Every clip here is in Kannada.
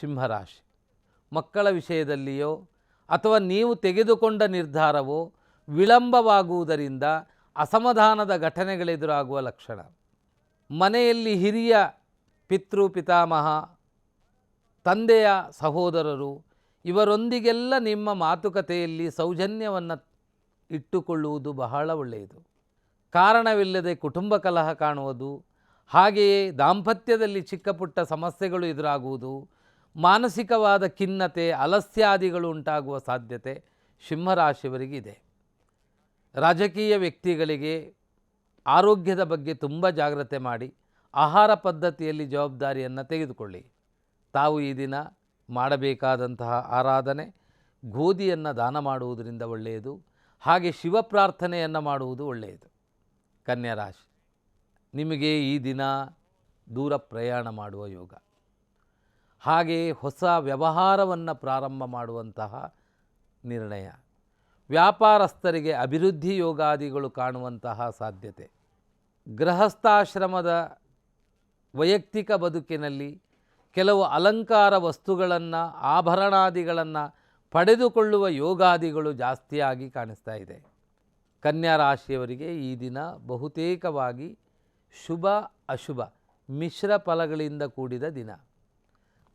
ಸಿಂಹರಾಶಿ. ಮಕ್ಕಳ ವಿಷಯದಲ್ಲಿಯೋ ಅಥವಾ ನೀವು ತೆಗೆದುಕೊಂಡ ನಿರ್ಧಾರವೋ ವಿಳಂಬವಾಗುವುದರಿಂದ ಅಸಮಾಧಾನದ ಘಟನೆಗಳೆದುರಾಗುವ ಲಕ್ಷಣ. ಮನೆಯಲ್ಲಿ ಹಿರಿಯ ಪಿತೃ, ಪಿತಾಮಹ, ತಂದೆಯ ಸಹೋದರರು ಇವರೊಂದಿಗೆಲ್ಲ ನಿಮ್ಮ ಮಾತುಕತೆಯಲ್ಲಿ ಸೌಜನ್ಯವನ್ನು ಇಟ್ಟುಕೊಳ್ಳುವುದು ಬಹಳ ಒಳ್ಳೆಯದು. ಕಾರಣವಿಲ್ಲದೆ ಕುಟುಂಬ ಕಲಹ ಕಾಣುವುದು, ಹಾಗೆಯೇ ದಾಂಪತ್ಯದಲ್ಲಿ ಚಿಕ್ಕ ಪುಟ್ಟ ಸಮಸ್ಯೆಗಳು ಎದುರಾಗುವುದು ಮಾನಸಿಕವಾದ ಖಿನ್ನತೆ, ಅಲಸ್ಯಾದಿಗಳು ಉಂಟಾಗುವ ಸಾಧ್ಯತೆ ಸಿಂಹರಾಶಿಯವರಿಗಿದೆ. ರಾಜಕೀಯ ವ್ಯಕ್ತಿಗಳಿಗೆ ಆರೋಗ್ಯದ ಬಗ್ಗೆ ತುಂಬ ಜಾಗ್ರತೆ ಮಾಡಿ, ಆಹಾರ ಪದ್ಧತಿಯಲ್ಲಿ ಜವಾಬ್ದಾರಿಯನ್ನು ತೆಗೆದುಕೊಳ್ಳಿ. ತಾವು ಈ ದಿನ ಮಾಡಬೇಕಾದಂತಹ ಆರಾಧನೆ, ಗೋಧಿಯನ್ನು ದಾನ ಮಾಡುವುದರಿಂದ ಒಳ್ಳೆಯದು, ಹಾಗೆ ಶಿವ ಪ್ರಾರ್ಥನೆಯನ್ನು ಮಾಡುವುದು ಒಳ್ಳೆಯದು. ಕನ್ಯಾ ರಾಶಿ, ನಿಮಗೆ ಈ ದಿನ ದೂರ ಪ್ರಯಾಣ ಮಾಡುವ ಯೋಗ. ಹಾಗೆ ಹೊಸ ವ್ಯವಹಾರವನ್ನು ಪ್ರಾರಂಭ ಮಾಡುವಂತಹ ನಿರ್ಣಯ. ವ್ಯಾಪಾರಸ್ಥರಿಗೆ ಅಭಿವೃದ್ಧಿ ಯೋಗಾದಿಗಳು ಕಾಣುವಂತಹ ಸಾಧ್ಯತೆ. ಗೃಹಸ್ಥಾಶ್ರಮದ ವೈಯಕ್ತಿಕ ಬದುಕಿನಲ್ಲಿ ಕೆಲವು ಅಲಂಕಾರ ವಸ್ತುಗಳನ್ನು, ಆಭರಣಾದಿಗಳನ್ನು ಪಡೆದುಕೊಳ್ಳುವ ಯೋಗಾದಿಗಳು ಜಾಸ್ತಿಯಾಗಿ ಕಾಣಿಸ್ತಾ ಇದೆ. ಕನ್ಯಾ ರಾಶಿಯವರಿಗೆ ಈ ದಿನ ಬಹುತೇಕವಾಗಿ ಶುಭ ಅಶುಭ, ಮಿಶ್ರ ಫಲಗಳಿಂದ ಕೂಡಿದ ದಿನ.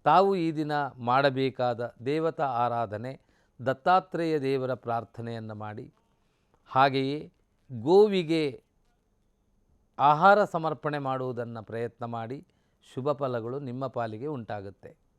ತಾವು ಈ ದಿನ ಮಾಡಬೇಕಾದ ದೇವತಾ ಆರಾಧನೆ, ದತ್ತಾತ್ರೇಯ ದೇವರ ಪ್ರಾರ್ಥನೆಯನ್ನು ಮಾಡಿ. ಹಾಗೆಯೇ ಗೋವಿಗೆ ಆಹಾರ ಸಮರ್ಪಣೆ ಮಾಡುವುದನ್ನು ಪ್ರಯತ್ನ ಮಾಡಿ, ಶುಭ ಫಲಗಳು ನಿಮ್ಮ ಪಾಲಿಗೆ ಉಂಟಾಗುತ್ತೆ.